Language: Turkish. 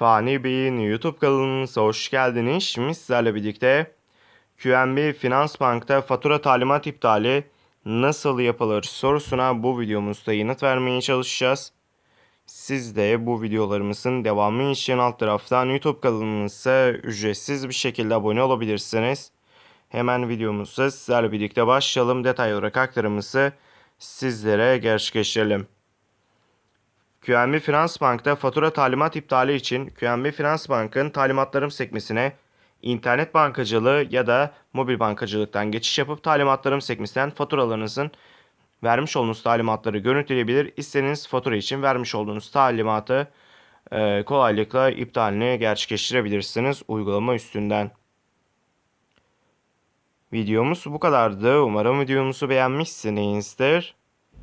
Fani Bey'in YouTube kanalımıza hoş geldiniz. Şimdi sizlerle birlikte QNB Finans Bank'ta fatura talimat iptali nasıl yapılır sorusuna bu videomuzda yanıt vermeye çalışacağız. Siz de bu videolarımızın devamı için alt taraftan YouTube kanalımıza ücretsiz bir şekilde abone olabilirsiniz. Hemen videomuza sizlerle birlikte başlayalım. Detay olarak aktarımızı sizlere gerçekleştirelim. QNB Finans Bank'ta fatura talimat iptali için QNB Finans Bank'ın talimatlarım sekmesine internet bankacılığı ya da mobil bankacılıktan geçiş yapıp talimatlarım sekmesinden faturalarınızın vermiş olduğunuz talimatları görüntüleyebilir. İstediğiniz fatura için vermiş olduğunuz talimatı e, kolaylıkla iptalini gerçekleştirebilirsiniz uygulama üstünden. Videomuz bu kadardı. Umarım videomuzu beğenmişsinizdir.